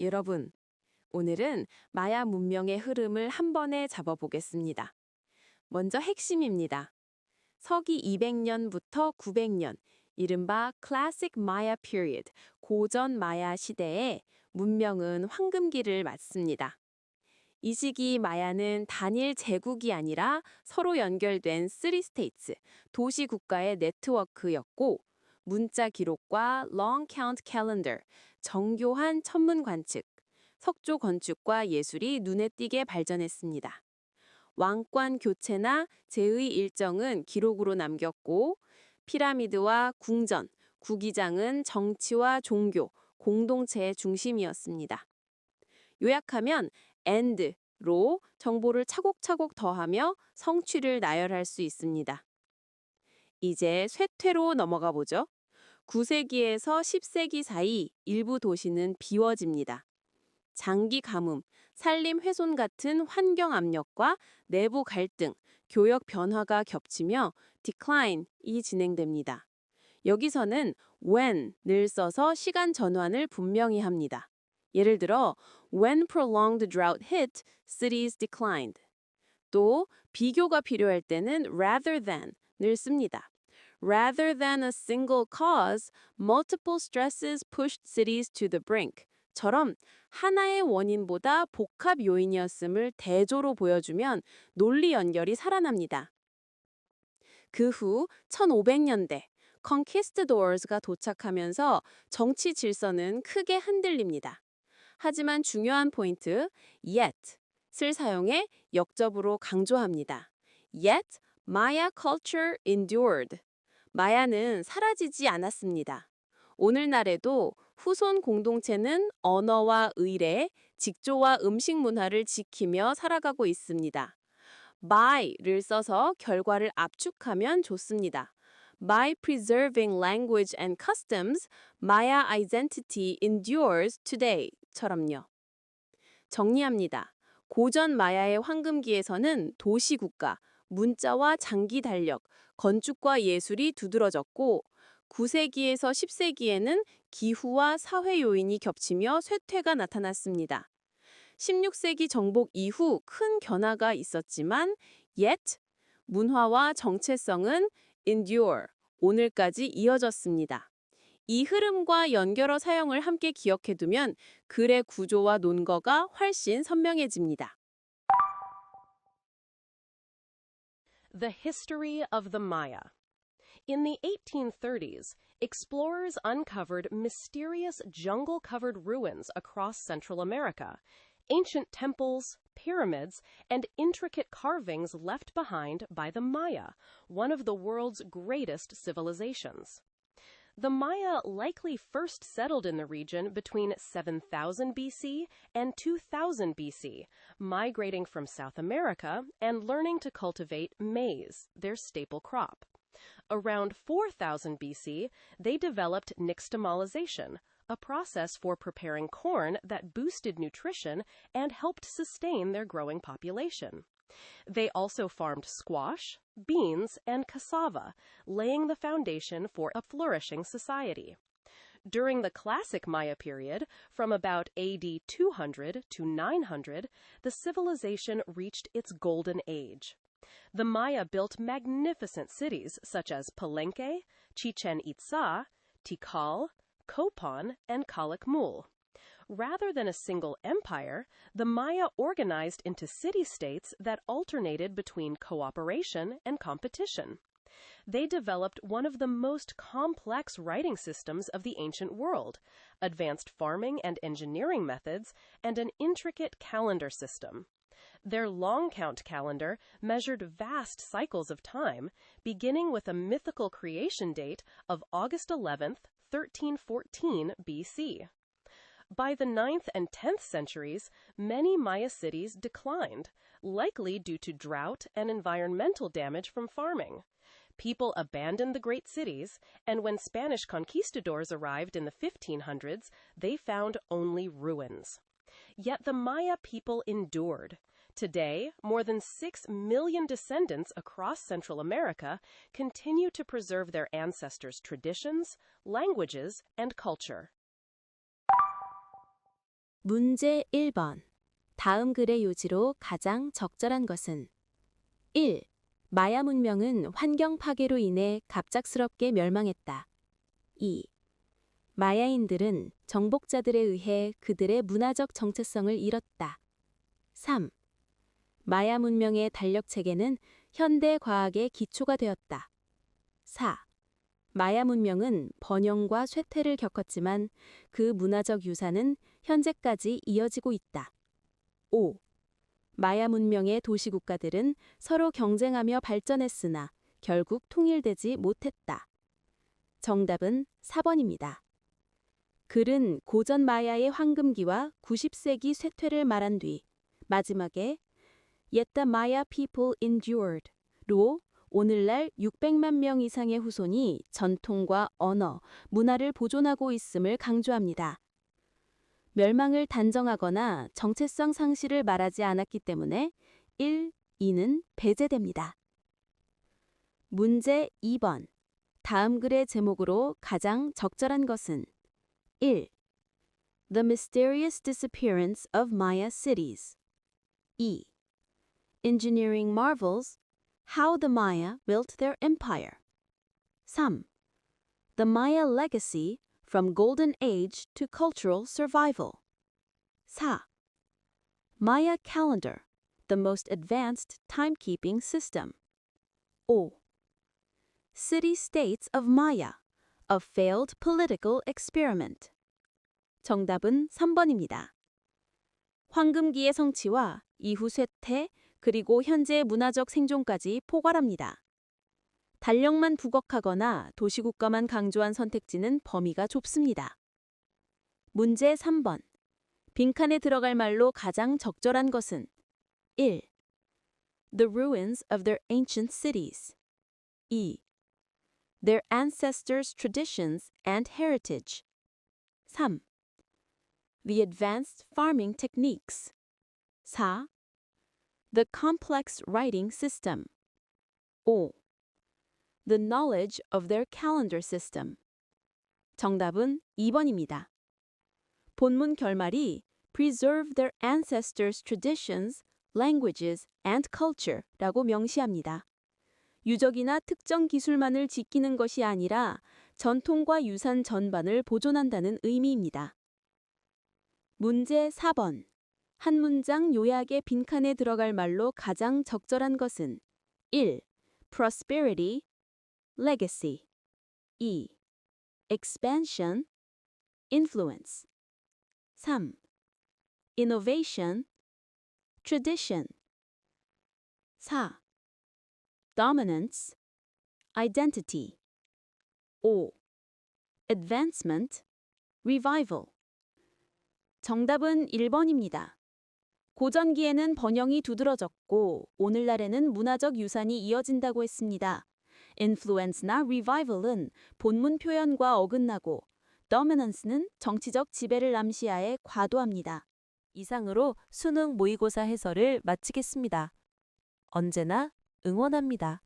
여러분, 오늘은 마야 문명의 흐름을 한 번에 잡아보겠습니다. 먼저 핵심입니다. 서기 200년부터 900년, 이른바 Classic Maya Period, 고전 마야 시대에 문명은 황금기를 맞습니다. 이 시기 마야는 단일 제국이 아니라 서로 연결된 3스테이츠, 도시 국가의 네트워크였고 문자 기록과 long count calendar, 정교한 천문 관측, 석조 건축과 예술이 눈에 띄게 발전했습니다. 왕권 교체나 제의 일정은 기록으로 남겼고 피라미드와 궁전, 구기장은 정치와 종교, 공동체의 중심이었습니다. 요약하면 and로 정보를 차곡차곡 더하며 성취를 나열할 수 있습니다. 이제 쇠퇴로 넘어가 보죠. 9세기에서 10세기 사이 일부 도시는 비워집니다. 장기 가뭄, 산림 훼손 같은 환경 압력과 내부 갈등, 교역 변화가 겹치며 decline이 진행됩니다. 여기서는 when을 써서 시간 전환을 분명히 합니다. 예를 들어 when prolonged drought hit, cities declined. 또 비교가 필요할 때는 rather than을 씁니다. Rather than a single cause, multiple stresses pushed cities to the brink. 처럼 하나의 원인보다 복합 요인이었음을 대조로 보여주면 논리 연결이 살아납니다. 그 후 1500년대 컨키스트도어스가 도착하면서 정치 질서는 크게 흔들립니다. 하지만 중요한 포인트 yet을 사용해 역접으로 강조합니다. Yet Maya culture endured. 마야는 사라지지 않았습니다. 오늘날에도 후손 공동체는 언어와 의례, 직조와 음식 문화를 지키며 살아가고 있습니다. by를 써서 결과를 압축하면 좋습니다. By preserving language and customs, Maya identity endures today.처럼요. 정리합니다. 고전 마야의 황금기에서는 도시국가, 문자와 장기 달력, 건축과 예술이 두드러졌고 9세기에서 10세기에는 기후와 사회 요인이 겹치며 쇠퇴가 나타났습니다. 16세기 정복 이후 큰 변화가 있었지만 yet 문화와 정체성은 endure 오늘까지 이어졌습니다. 이 흐름과 연결어 사용을 함께 기억해두면 글의 구조와 논거가 훨씬 선명해집니다. The History of the Maya. In the 1830s, explorers uncovered mysterious jungle covered ruins across Central America, ancient temples, pyramids, and intricate carvings left behind by the Maya, one of the world's greatest civilizations. The Maya likely first settled in the region between 7000 BC and 2000 BC, migrating from South America and learning to cultivate maize, their staple crop. Around 4000 BC, they developed nixtamalization, a process for preparing corn that boosted nutrition and helped sustain their growing population. They also farmed squash, beans, and cassava, laying the foundation for a flourishing society. During the classic Maya period, from about AD 200 to 900, the civilization reached its golden age. The Maya built magnificent cities such as Palenque, Chichen Itza, Tikal, Copan, and Calakmul. Rather than a single empire, the Maya organized into city-states that alternated between cooperation and competition. They developed one of the most complex writing systems of the ancient world, advanced farming and engineering methods, and an intricate calendar system. Their long count calendar measured vast cycles of time, beginning with a mythical creation date of August 11th, 1314 BC. By the 9th and 10th centuries, many Maya cities declined, likely due to drought and environmental damage from farming. People abandoned the great cities, and when Spanish conquistadors arrived in the 1500s, they found only ruins. Yet the Maya people endured. Today, more than 6 million descendants across Central America continue to preserve their ancestors' traditions, languages, and culture. 문제 1번. 다음 글의 요지로 가장 적절한 것은 1. 마야 문명은 환경 파괴로 인해 갑작스럽게 멸망했다. 2. 마야인들은 정복자들에 의해 그들의 문화적 정체성을 잃었다. 3. 마야 문명의 달력 체계는 현대 과학의 기초가 되었다. 4. 마야 문명은 번영과 쇠퇴를 겪었지만 그 문화적 유산은 현재까지 이어지고 있다. 5. 마야 문명의 도시국가들은 서로 경쟁하며 발전했으나 결국 통일되지 못했다. 정답은 4번입니다. 글은 고전 마야의 황금기와 90세기 쇠퇴를 말한 뒤 마지막에 Yet the Maya people endured 로 오늘날 600만 명 이상의 후손이 전통과 언어, 문화를 보존하고 있음을 강조합니다. 멸망을 단정하거나 정체성 상실을 말하지 않았기 때문에 1, 2는 배제됩니다. 문제 2번. 다음 글의 제목으로 가장 적절한 것은 1. The Mysterious Disappearance of Maya Cities 2. Engineering Marvels How the Maya Built Their Empire 3. The Maya Legacy From Golden Age to Cultural Survival 4. Maya Calendar The Most Advanced Timekeeping System 5. City States of Maya A Failed Political Experiment 정답은 3번입니다. 황금기의 성취와 이후 쇠퇴, 그리고 현재의 문화적 생존까지 포괄합니다. 달력만 부각하거나 도시국가만 강조한 선택지는 범위가 좁습니다. 문제 3번. 빈칸에 들어갈 말로 가장 적절한 것은 1. The ruins of their ancient cities 2. Their ancestors' traditions and heritage 3. The advanced farming techniques 4. The complex writing system. 5. The knowledge of their calendar system. 정답은 2번입니다. 본문 결말이 preserve their ancestors' traditions, languages, and culture 라고 명시합니다. 유적이나 특정 기술만을 지키는 것이 아니라 전통과 유산 전반을 보존한다는 의미입니다. 문제 4번. 한 문장 요약의 빈칸에 들어갈 말로 가장 적절한 것은 1. prosperity, legacy 2. expansion, influence 3. innovation, tradition 4. dominance, identity 5. advancement, revival 정답은 1번입니다. 고전기에는 번영이 두드러졌고 오늘날에는 문화적 유산이 이어진다고 했습니다. influence나 revival은 본문 표현과 어긋나고 dominance는 정치적 지배를 암시하에 과도합니다. 이상으로 수능 모의고사 해설을 마치겠습니다. 언제나 응원합니다.